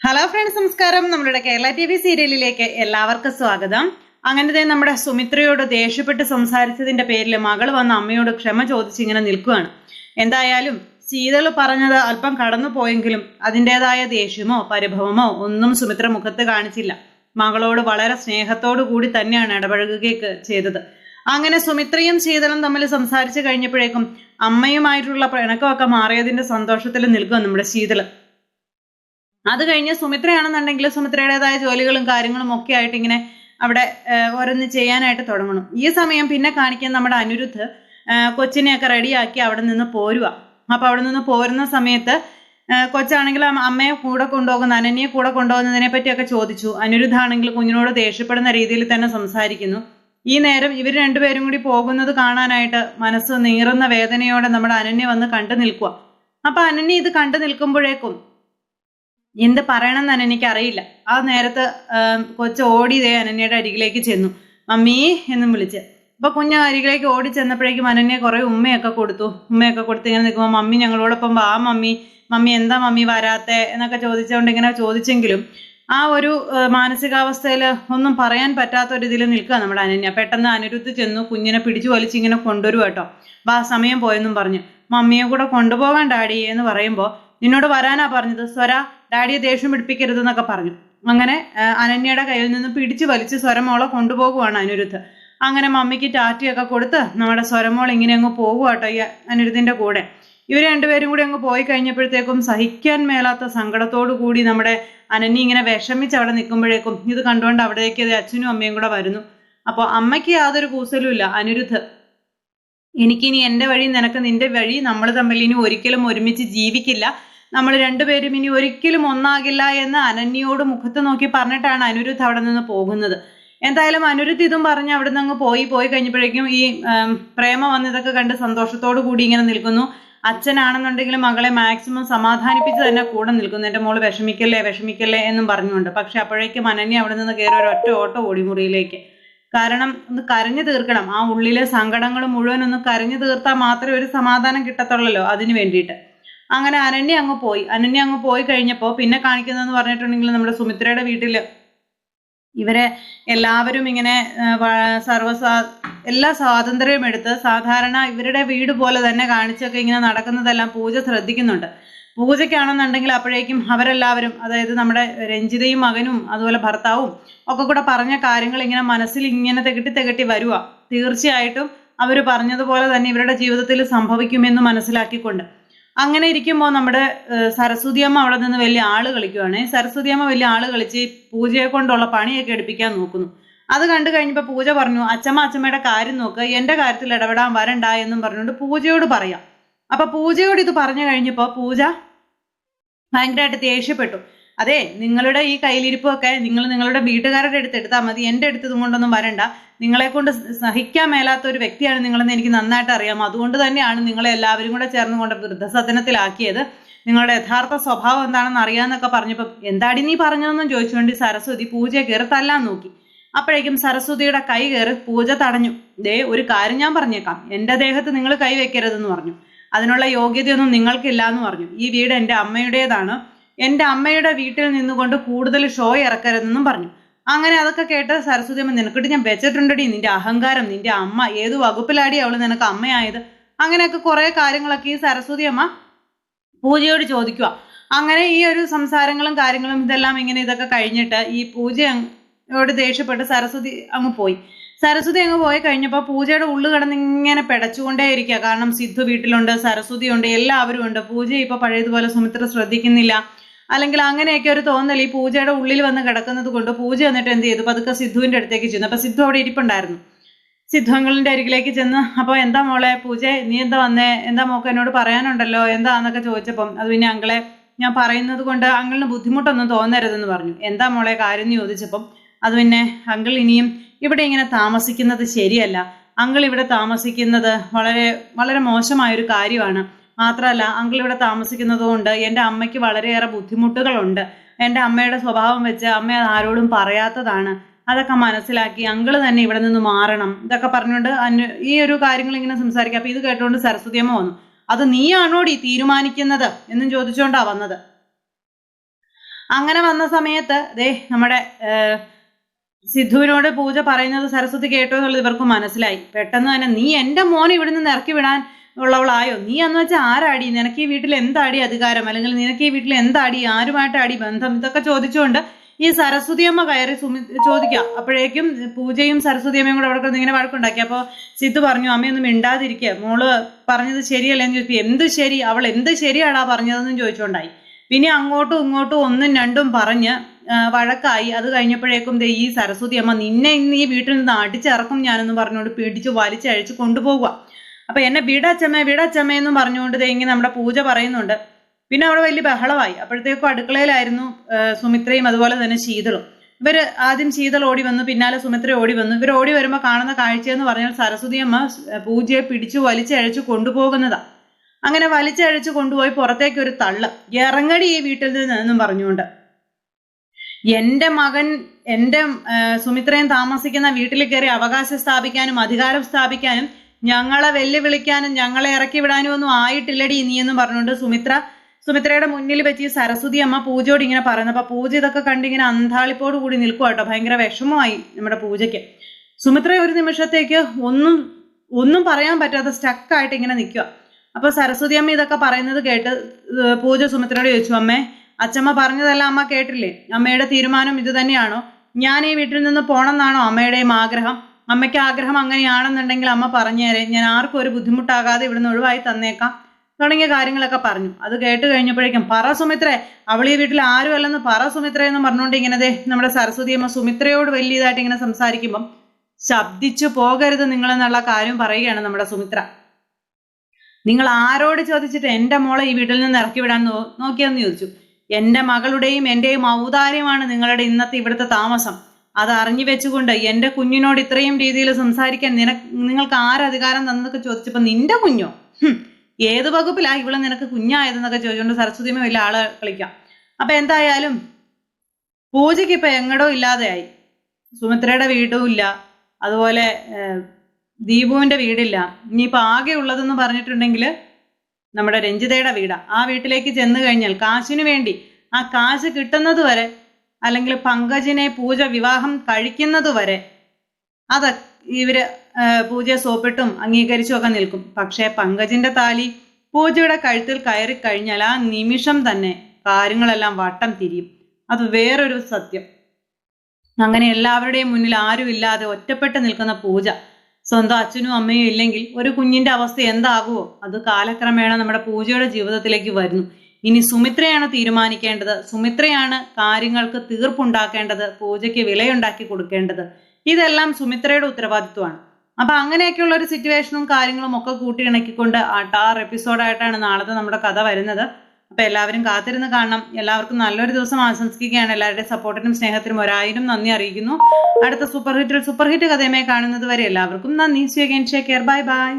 Hello friends നമസ്കാരം. നമ്മളുടെ Kerala T V സീരിയലിലേക്ക് എല്ലാവർക്കും സ്വാഗതം. അങ്ങനെ തന്നെ നമ്മുടെ സുമിത്രയോട് ദേഷ്യപ്പെട്ട് സംസാരിച്ചതിന്റെ പേരിൽ മകൾ വന്ന അമ്മയോട് ക്ഷമ ചോദിച്ച് ഇങ്ങനെ നിൽക്കുകയാണ് എന്തായാലും ശീതൾ പറഞ്ഞത് അല്പം കടന്നു പോയെങ്കിലും അതിന്റെതായ ദേഷ്യമോ പരിഭവമോ ഒന്നും സുമിത്ര മുഖത്ത് കാണിച്ചില്ല. മകളോട് വളരെ സ്നേഹത്തോടു കൂടി തന്നെയാണ് ഇടപഴകുകയൊക്കെ ചെയ്തത്. അങ്ങനെ സുമിത്രയും ശീതളും തമ്മിൽ സംസാരിച്ചു കഴിഞ്ഞപ്പോഴേക്കും അമ്മയുമായിട്ടുള്ള പിണക്കമൊക്കെ മാറിയതിന്റെ സന്തോഷത്തിൽ നിൽക്കുക നമ്മുടെ ശീതൾ അത് കഴിഞ്ഞ് സുമിത്രയാണെന്നുണ്ടെങ്കിൽ സുമിത്രയുടേതായ ജോലികളും കാര്യങ്ങളും ഒക്കെ ആയിട്ട് ഇങ്ങനെ അവിടെ ഓരോന്ന് ചെയ്യാനായിട്ട് തുടങ്ങണം. ഈ സമയം പിന്നെ കാണിക്കാൻ നമ്മുടെ അനിരുദ്ധ് കൊച്ചിനെയൊക്കെ റെഡിയാക്കി അവിടെ നിന്ന് പോരുക അപ്പൊ അവിടെ നിന്ന് പോരുന്ന സമയത്ത് കൊച്ചാണെങ്കിൽ അമ്മയെ കൂടെ കൊണ്ടുപോകുന്ന അനന്യെ കൂടെ കൊണ്ടുപോകുന്നതിനെ പറ്റിയൊക്കെ ചോദിച്ചു. അനിരുദ്ധാണെങ്കിൽ കുഞ്ഞിനോട് ദേഷ്യപ്പെടുന്ന രീതിയിൽ തന്നെ സംസാരിക്കുന്നു. ഈ നേരം ഇവർ രണ്ടുപേരും കൂടി പോകുന്നത് കാണാനായിട്ട് മനസ്സ് നീറുന്ന വേദനയോടെ നമ്മുടെ അനന്യ വന്ന് കണ്ടു നിൽക്കുക അപ്പൊ അനന്യ ഇത് കണ്ടു നിൽക്കുമ്പോഴേക്കും എന്ത് പറയണമെന്ന് അനനിക്ക് അറിയില്ല ആ നേരത്തെ കൊച്ച ഓടി ദേ അനന്യയുടെ അരികിലേക്ക് ചെന്നു. മമ്മീ എന്നും വിളിച്ച്. അപ്പൊ കുഞ്ഞ് അരികിലേക്ക് ഓടി ചെന്നപ്പോഴേക്കും അനന്യ കുറെ ഉമ്മയൊക്കെ കൊടുത്തു. ഉമ്മയൊക്കെ കൊടുത്ത് ഇങ്ങനെ നിൽക്കുമ്പോൾ മമ്മി ഞങ്ങളോടൊപ്പം വാ മമ്മി. മമ്മി എന്താ മമ്മി വരാത്തെ? എന്നൊക്കെ ചോദിച്ചുകൊണ്ട് ഇങ്ങനെ ചോദിച്ചെങ്കിലും ആ ഒരു മാനസികാവസ്ഥയിൽ ഒന്നും പറയാൻ പറ്റാത്ത ഒരു ഇതിൽ നിൽക്കുക നമ്മുടെ അനന്യ. പെട്ടെന്ന് അനിരുദ്ധ് ചെന്നു കുഞ്ഞിനെ പിടിച്ചു വലിച്ച് ഇങ്ങനെ കൊണ്ടുവരും കേട്ടോ വാ സമയം പോയെന്നും പറഞ്ഞു. മമ്മിയെ കൂടെ കൊണ്ടുപോകാൻ ഡാഡി എന്ന് പറയുമ്പോൾ നിന്നോട് വരാനാ പറഞ്ഞത്. സ്വര ഡാഡിയെ ദേഷ്യം പിടിപ്പിക്കരുത് എന്നൊക്കെ പറഞ്ഞു. അങ്ങനെ അനന്യയുടെ കയ്യിൽ നിന്ന് പിടിച്ചു വലിച്ച് സ്വരമോളെ കൊണ്ടുപോകുവാണ് അനിരുദ്ധ്. അങ്ങനെ മമ്മിക്ക് ടാറ്റയൊക്കെ കൊടുത്ത് നമ്മുടെ സ്വരമോൾ ഇങ്ങനെ അങ്ങ് പോകുക കേട്ടോ ഈ അനിരുദ്ധിന്റെ കൂടെ. ഇവർ രണ്ടുപേരും കൂടി അങ്ങ് പോയി കഴിഞ്ഞപ്പോഴത്തേക്കും സഹിക്കാൻ മേലാത്ത സങ്കടത്തോടു കൂടി നമ്മുടെ അനന്യ ഇങ്ങനെ വിഷമിച്ച് അവിടെ നിൽക്കുമ്പോഴേക്കും ഇത് കണ്ടുകൊണ്ട് അവിടേക്ക് അച്ഛനും അമ്മയും കൂടെ വരുന്നു. അപ്പോൾ അമ്മയ്ക്ക് യാതൊരു കൂസലും ഇല്ല അനിരുദ്ധ്. എനിക്കിനി എന്റെ വഴി നിനക്ക് നിന്റെ വഴി നമ്മൾ തമ്മിൽ ഇനി ഒരിക്കലും ഒരുമിച്ച് ജീവിക്കില്ല. നമ്മൾ രണ്ടുപേരും ഇനി ഒരിക്കലും ഒന്നാകില്ല എന്ന് അനന്യയോട് മുഖത്ത് നോക്കി പറഞ്ഞിട്ടാണ് അനിരുദ്ധ് അവിടെ നിന്ന് പോകുന്നത്. എന്തായാലും അനിരുദ്ധ് ഇതും പറഞ്ഞ് അവിടെ നിന്ന് അങ്ങ് പോയി പോയി കഴിഞ്ഞപ്പോഴേക്കും ഈ പ്രേമ പ്രേമ വന്നതൊക്കെ കണ്ട് സന്തോഷത്തോടു കൂടി ഇങ്ങനെ നിൽക്കുന്നു. അച്ഛനാണെന്നുണ്ടെങ്കിൽ മകളെ മാക്സിമം സമാധാനിപ്പിച്ച് തന്നെ കൂടെ നിൽക്കുന്നു. എന്റെ മോൾ വിഷമിക്കല്ലേ വിഷമിക്കല്ലേ എന്നും പറഞ്ഞുകൊണ്ട്. പക്ഷെ അപ്പോഴേക്കും അനന്യ അവിടെ നിന്ന് കയറി ഒരു ഒറ്റ ഓട്ടോ ഓടിമുറിയിലേക്ക്. കാരണം ഒന്ന് കരഞ്ഞു തീർക്കണം. ആ ഉള്ളിലെ സങ്കടങ്ങൾ മുഴുവൻ ഒന്ന് കരഞ്ഞു തീർത്താൽ മാത്രമേ ഒരു സമാധാനം കിട്ടത്തുള്ളല്ലോ അതിനു വേണ്ടിയിട്ട്. അങ്ങനെ അനന്യ അങ്ങ് പോയി. അനന്യ അങ്ങ് പോയി കഴിഞ്ഞപ്പോൾ പിന്നെ കാണിക്കുന്നതെന്ന് പറഞ്ഞിട്ടുണ്ടെങ്കിൽ നമ്മുടെ സുമിത്രയുടെ വീട്ടിൽ ഇവരെ എല്ലാവരും ഇങ്ങനെ സർവസാ എല്ലാ സ്വാതന്ത്ര്യവും എടുത്ത് സാധാരണ ഇവരുടെ വീട് പോലെ തന്നെ കാണിച്ചൊക്കെ ഇങ്ങനെ നടക്കുന്നതെല്ലാം പൂജ ശ്രദ്ധിക്കുന്നുണ്ട്. പൂജയ്ക്കാണെന്നുണ്ടെങ്കിൽ അപ്പോഴേക്കും അവരെല്ലാവരും അതായത് നമ്മുടെ രഞ്ജിതയും മകനും അതുപോലെ ഭർത്താവും ഒക്കെ കൂടെ പറഞ്ഞ കാര്യങ്ങൾ ഇങ്ങനെ മനസ്സിൽ ഇങ്ങനെ തികട്ടി തികട്ടി വരുക തീർച്ചയായിട്ടും അവർ പറഞ്ഞതുപോലെ തന്നെ ഇവരുടെ ജീവിതത്തിൽ സംഭവിക്കുമെന്ന് മനസ്സിലാക്കിക്കൊണ്ട്. അങ്ങനെ ഇരിക്കുമ്പോൾ നമ്മുടെ സരസ്വതിയമ്മ അവിടെ നിന്ന് വലിയ ആൾ കളിക്കുവാണ്. സരസ്വതി അമ്മ വലിയ ആൾ കളിച്ച് പൂജയെ കൊണ്ടുള്ള പണിയൊക്കെ എടുപ്പിക്കാൻ നോക്കുന്നു. അത് കണ്ടു കഴിഞ്ഞപ്പോൾ പൂജ പറഞ്ഞു അച്ചമ്മ അച്ചമ്മയുടെ കാര്യം നോക്ക്. എന്റെ കാര്യത്തിൽ ഇടപെടാൻ വരണ്ട എന്നും പറഞ്ഞുകൊണ്ട് പൂജയോട് പറയാം. അപ്പൊ പൂജയോട് ഇത് പറഞ്ഞു കഴിഞ്ഞപ്പോൾ പൂജ ഭയങ്കരമായിട്ട് ദേഷ്യപ്പെട്ടു. അതെ നിങ്ങളുടെ ഈ കയ്യിലിരിപ്പൊക്കെ നിങ്ങൾ നിങ്ങളുടെ വീട്ടുകാരുടെ അടുത്ത് എടുത്താൽ മതി. എന്റെ അടുത്ത് ഇതും കൊണ്ടൊന്നും വരണ്ട. നിങ്ങളെ കൊണ്ട് സഹിക്കാൻ മേലാത്ത ഒരു വ്യക്തിയാണ് നിങ്ങളെന്ന് എനിക്ക് നന്നായിട്ട് അറിയാം. അതുകൊണ്ട് തന്നെയാണ് നിങ്ങളെ എല്ലാവരും കൂടെ ചേർന്ന് കൊണ്ട് വൃദ്ധസദനത്തിലാക്കിയത്. നിങ്ങളുടെ യഥാർത്ഥ സ്വഭാവം എന്താണെന്ന് അറിയാന്നൊക്കെ പറഞ്ഞപ്പോൾ എന്താടി നീ പറഞ്ഞതെന്നും ചോദിച്ചുകൊണ്ട് സരസ്വതി പൂജയെ കയറി തല്ലാൻ നോക്കി. അപ്പോഴേക്കും സരസ്വതിയുടെ കൈ കയറി പൂജ തടഞ്ഞു. ദേ ഒരു കാര്യം ഞാൻ പറഞ്ഞേക്കാം. എന്റെ ദേഹത്ത് നിങ്ങൾ കൈ വെക്കരുതെന്ന് പറഞ്ഞു. അതിനുള്ള യോഗ്യതയൊന്നും നിങ്ങൾക്കില്ല എന്ന് പറഞ്ഞു. ഈ വീട് എന്റെ അമ്മയുടേതാണ്. എന്റെ അമ്മയുടെ വീട്ടിൽ നിന്നുകൊണ്ട് കൂടുതൽ ഷോ ഇറക്കരുതെന്നും പറഞ്ഞു. അങ്ങനെ അതൊക്കെ കേട്ട് സരസ്വതി അമ്മ നിനക്കിട്ട് ഞാൻ വെച്ചിട്ടുണ്ടടി നിന്റെ അഹങ്കാരം നിന്റെ അമ്മ ഏത് വകുപ്പിലാടി അവൾ നിനക്ക് അമ്മയായത്? അങ്ങനെയൊക്കെ കുറെ കാര്യങ്ങളൊക്കെ ഈ സരസ്വതി അമ്മ പൂജയോട് ചോദിക്കുക അങ്ങനെ ഈ ഒരു സംസാരങ്ങളും കാര്യങ്ങളും ഇതെല്ലാം ഇങ്ങനെ ഇതൊക്കെ കഴിഞ്ഞിട്ട് ഈ പൂജയോട് ദേഷ്യപ്പെട്ട് സരസ്വതി അങ്ങ് പോയി. സരസ്വതി അങ്ങ് പോയി കഴിഞ്ഞപ്പോൾ പൂജയുടെ ഉള്ളു കിടന്ന് ഇങ്ങനെ പിടച്ചുകൊണ്ടേ ഇരിക്കുക കാരണം സിദ്ധു വീട്ടിലുണ്ട് സരസ്വതി ഉണ്ട് എല്ലാവരും ഉണ്ട് പൂജ ഇപ്പോൾ പഴയതുപോലെ സുമിത്ര ശ്രദ്ധിക്കുന്നില്ല. അല്ലെങ്കിൽ അങ്ങനെയൊക്കെ ഒരു തോന്നൽ ഈ പൂജയുടെ ഉള്ളിൽ വന്ന് കിടക്കുന്നത് കൊണ്ട് പൂജ എന്നിട്ട് എന്ത് ചെയ്തു? പതുക്കെ സിദ്ധുവിന്റെ അടുത്തേക്ക് ചെന്നു. അപ്പോൾ സിദ്ധു അവിടെ ഇരിപ്പുണ്ടായിരുന്നു. സിദ്ധു അരികിലേക്ക് ചെന്ന് അപ്പോൾ എന്താ മോളെ പൂജ? നീ എന്താ വന്നേ? എന്താ മോക്ക് എന്നോട് പറയാനുണ്ടല്ലോ? എന്താന്നൊക്കെ ചോദിച്ചപ്പം അത് പിന്നെ അങ്കിളെ ഞാൻ പറയുന്നത് കൊണ്ട് അങ്കിളിന് ബുദ്ധിമുട്ടൊന്നും തോന്നരുതെന്ന് പറഞ്ഞു. എന്താ മോളെ കാര്യം എന്ന് ചോദിച്ചപ്പം അത് പിന്നെ അങ്കിൾ ഇനിയും ഇവിടെ ഇങ്ങനെ താമസിക്കുന്നത് ശരിയല്ല. അങ്കിൾ ഇവിടെ താമസിക്കുന്നത് വളരെ വളരെ മോശമായൊരു കാര്യമാണ്. മാത്രമല്ല അങ്കിൾ ഇവിടെ താമസിക്കുന്നത് കൊണ്ട് എന്റെ അമ്മയ്ക്ക് വളരെയേറെ ബുദ്ധിമുട്ടുകളുണ്ട്. എന്റെ അമ്മയുടെ സ്വഭാവം വെച്ച് അമ്മ അത് ആരോടും പറയാത്തതാണ്. അതൊക്കെ മനസ്സിലാക്കി അങ്കിൾ തന്നെ ഇവിടെ നിന്ന് മാറണം. ഇതൊക്കെ പറഞ്ഞുകൊണ്ട് അന്വ ഈ ഒരു കാര്യങ്ങൾ ഇങ്ങനെ സംസാരിക്കുക. അപ്പൊ ഇത് കേട്ടുകൊണ്ട് സരസ്വതി അമ്മ വന്നു. അത് നീയാണോടി തീരുമാനിക്കുന്നത്? എന്നും ചോദിച്ചുകൊണ്ടാ വന്നത്. അങ്ങനെ വന്ന സമയത്ത് ദേ നമ്മുടെ സിദ്ധുവിനോട് പൂജ പറയുന്നത് സരസ്വതി കേട്ടോ എന്നുള്ളത് ഇവർക്ക് മനസ്സിലായി. പെട്ടെന്ന് തന്നെ നീ എന്റെ മോനെ ഇവിടെ നിന്ന് ഇറക്കി വിടാൻ ഉള്ളവളായോ? നീ എന്ന് വെച്ചാൽ ആരാടി? നിനക്ക് ഈ വീട്ടിൽ എന്താടി അധികാരം? അല്ലെങ്കിൽ നിനക്ക് ഈ വീട്ടിൽ എന്താടി? ആരുമായിട്ടാടി ബന്ധം? ഇതൊക്കെ ചോദിച്ചുകൊണ്ട് ഈ സരസ്വതിയമ്മ കയറി സുമി ചോദിക്കുക. അപ്പോഴേക്കും പൂജയും സരസ്വതിയമ്മയും കൂടെ അവിടെ ഇങ്ങനെ വഴക്കുണ്ടാക്കി. അപ്പോൾ സിദ്ധു പറഞ്ഞു അമ്മയൊന്നും മിണ്ടാതിരിക്കുക മോൾ പറഞ്ഞത് ശരിയല്ലെന്ന് ചോദിച്ചു. എന്ത് ശരി? അവൾ എന്ത് ശരിയാടാ പറഞ്ഞതെന്നും ചോദിച്ചുകൊണ്ടായി. പിന്നെ അങ്ങോട്ടും ഇങ്ങോട്ടും ഒന്നും രണ്ടും പറഞ്ഞ് വഴക്കായി. അത് കഴിഞ്ഞപ്പോഴേക്കും ദേ ഈ സരസ്വതി അമ്മ നിന്നെ ഇന്ന് ഈ വീട്ടിൽ നിന്ന് അടിച്ചിറക്കും ഞാനെന്ന് പറഞ്ഞുകൊണ്ട് പിടിച്ച് വലിച്ചഴിച്ച് കൊണ്ടുപോകുക അപ്പൊ എന്നെ വിടച്ചമ്മ വിടച്ചമ്മ എന്ന് പറഞ്ഞുകൊണ്ട് ഇങ്ങനെ നമ്മുടെ പൂജ പറയുന്നുണ്ട്. പിന്നെ അവിടെ വലിയ ബഹളമായി. അപ്പോഴത്തേക്കും അടുക്കളയിലായിരുന്നു സുമിത്രയും അതുപോലെ തന്നെ ശീതളും. ഇവർ ആദ്യം ശീതൾ ഓടി വന്നു പിന്നാലെ സുമിത്ര ഓടി വന്നു. ഇവർ ഓടി വരുമ്പോൾ കാണുന്ന കാഴ്ചയെന്ന് പറഞ്ഞാൽ സരസ്വതി അമ്മ പൂജയെ പിടിച്ചു വലിച്ചഴച്ചു കൊണ്ടുപോകുന്നതാ. അങ്ങനെ വലിച്ചഴച്ച് കൊണ്ടുപോയി പുറത്തേക്ക് ഒരു തള്ള്. ഇറങ്ങടി ഈ വീട്ടിൽ നിന്ന് എന്നും പറഞ്ഞുകൊണ്ട്. എന്റെ മകൻ എന്റെ ആ, സുമിത്രയും താമസിക്കുന്ന വീട്ടിൽ കയറി അവകാശം സ്ഥാപിക്കാനും അധികാരം സ്ഥാപിക്കാനും ഞങ്ങളെ വെല്ലുവിളിക്കാനും ഞങ്ങളെ ഇറക്കി വിടാനും ഒന്നും ആയിട്ടില്ലടി നീ എന്നും പറഞ്ഞുകൊണ്ട് സുമിത്ര. സുമിത്രയുടെ മുന്നിൽ വെച്ച് ഈ സരസ്വതി അമ്മ പൂജയോട് ഇങ്ങനെ പറയുന്നു. അപ്പൊ പൂജ ഇതൊക്കെ കണ്ടിങ്ങനെ അന്താളിപ്പോട് കൂടി നിൽക്കുക കേട്ടോ. ഭയങ്കര വിഷമമായി നമ്മുടെ പൂജയ്ക്ക്. സുമിത്ര ഒരു നിമിഷത്തേക്ക് ഒന്നും ഒന്നും പറയാൻ പറ്റാതെ സ്റ്റക്കായിട്ട് ഇങ്ങനെ നിൽക്കുക അപ്പൊ സരസ്വതി അമ്മ ഇതൊക്കെ പറയുന്നത് കേട്ട് പൂജ സുമിത്രയോട് ചോദിച്ചു അമ്മേ അച്ചമ്മ പറഞ്ഞതെല്ലാം അമ്മ കേട്ടില്ലേ? അമ്മയുടെ തീരുമാനം ഇത് തന്നെയാണോ? ഞാൻ ഈ വീട്ടിൽ നിന്ന് പോണമെന്നാണോ അമ്മയുടെയും ആഗ്രഹം? അമ്മയ്ക്ക് ആഗ്രഹം അങ്ങനെയാണെന്നുണ്ടെങ്കിൽ അമ്മ പറഞ്ഞേരെ ഞാൻ ആർക്കും ഒരു ബുദ്ധിമുട്ടാകാതെ ഇവിടുന്ന് ഒഴിവായി തന്നേക്കാം തുടങ്ങിയ കാര്യങ്ങളൊക്കെ പറഞ്ഞു. അത് കേട്ട് കഴിഞ്ഞപ്പോഴേക്കും പറ സുമിത്രേ അവൾ ഈ വീട്ടിൽ ആരും അല്ലെന്ന് പറ സുമിത്ര എന്ന് പറഞ്ഞുകൊണ്ട് ഇങ്ങനെ നമ്മുടെ സരസ്വതി അമ്മ സുമിത്രയോട് വലിയതായിട്ട് ഇങ്ങനെ സംസാരിക്കുമ്പം ശബ്ദിച്ചു പോകരുത് നിങ്ങളെന്നുള്ള കാര്യം പറയുകയാണ് നമ്മുടെ സുമിത്ര. നിങ്ങൾ ആരോട് ചോദിച്ചിട്ട് എന്റെ മോളെ ഈ വീട്ടിൽ നിന്ന് ഇറക്കി വിടാൻ നോക്കിയെന്ന് ചോദിച്ചു. എന്റെ മകളുടെയും എന്റെയും ഔദാര്യമാണ് നിങ്ങളുടെ ഇന്നത്തെ ഇവിടുത്തെ താമസം. അത് അറിഞ്ഞു വെച്ചുകൊണ്ട് എന്റെ കുഞ്ഞിനോട് ഇത്രയും രീതിയിൽ സംസാരിക്കാൻ നിന നിങ്ങൾക്ക് ആരധികാരം തന്നതൊക്കെ ചോദിച്ചപ്പോൾ നിന്റെ കുഞ്ഞോ? ഏത് വകുപ്പിലാ ഇവിടെ നിനക്ക് കുഞ്ഞായതെന്നൊക്കെ ചോദിച്ചുകൊണ്ട് സരസ്വതിമ വലിയ ആൾ കളിക്കാം അപ്പൊ എന്തായാലും പൂജയ്ക്ക് ഇപ്പൊ എങ്ങടോ ഇല്ലാതെയായി. സുമിത്രയുടെ വീടും ഇല്ല. അതുപോലെ ദീപുവിന്റെ വീടില്ല. ഇനിയിപ്പോ ആകെ ഉള്ളതെന്ന് പറഞ്ഞിട്ടുണ്ടെങ്കിൽ നമ്മുടെ രഞ്ജിതയുടെ വീടാ. ആ വീട്ടിലേക്ക് ചെന്ന് കഴിഞ്ഞാൽ കാശിനു വേണ്ടി ആ കാശ് കിട്ടുന്നത് വരെ അല്ലെങ്കിൽ പങ്കജിനെ പൂജ വിവാഹം കഴിക്കുന്നത് വരെ അത് ഇവർ പൂജ പൂജയെ സോപ്പിട്ടും അംഗീകരിച്ചും ഒക്കെ നിൽക്കും. പക്ഷേ പങ്കജിന്റെ താലി പൂജയുടെ കഴുത്തിൽ കയറി കഴിഞ്ഞാൽ ആ നിമിഷം തന്നെ കാര്യങ്ങളെല്ലാം വട്ടം തിരിയും. അത് വേറൊരു സത്യം. അങ്ങനെ എല്ലാവരുടെയും മുന്നിൽ ആരും ഇല്ലാതെ ഒറ്റപ്പെട്ട് നിൽക്കുന്ന പൂജ സ്വന്തം അച്ഛനും അമ്മയും ഇല്ലെങ്കിൽ ഒരു കുഞ്ഞിന്റെ അവസ്ഥ എന്താകുമോ അത് കാലക്രമേണ നമ്മുടെ പൂജയുടെ ജീവിതത്തിലേക്ക് വരുന്നു. ഇനി സുമിത്രയാണ് തീരുമാനിക്കേണ്ടത്. സുമിത്രയാണ് കാര്യങ്ങൾക്ക് തീർപ്പുണ്ടാക്കേണ്ടത് പൂജയ്ക്ക് വിലയുണ്ടാക്കി കൊടുക്കേണ്ടത്. ഇതെല്ലാം സുമിത്രയുടെ ഉത്തരവാദിത്വമാണ്. അപ്പൊ അങ്ങനെയൊക്കെയുള്ള ഒരു സിറ്റുവേഷനും കാര്യങ്ങളും ഒക്കെ കൂട്ടിയിണക്കിക്കൊണ്ട് അട്ടാർ എപ്പിസോഡായിട്ടാണ് നാളത്തെ നമ്മുടെ കഥ വരുന്നത്. അപ്പൊ എല്ലാവരും കാത്തിരുന്ന് കാണണം. എല്ലാവർക്കും നല്ലൊരു ദിവസം ആശംസിക്കുകയാണ്. എല്ലാവരുടെയും സപ്പോർട്ടിനും സ്നേഹത്തിനും ഒരായിരം നന്ദി അറിയിക്കുന്നു. അടുത്ത സൂപ്പർ ഹിറ്റിൽ സൂപ്പർ ഹിറ്റ് കഥയുമായി കാണുന്നത് വരെ എല്ലാവർക്കും നന്ദി. സ്വീകരിച്ചേ കെയർ ബൈ ബൈ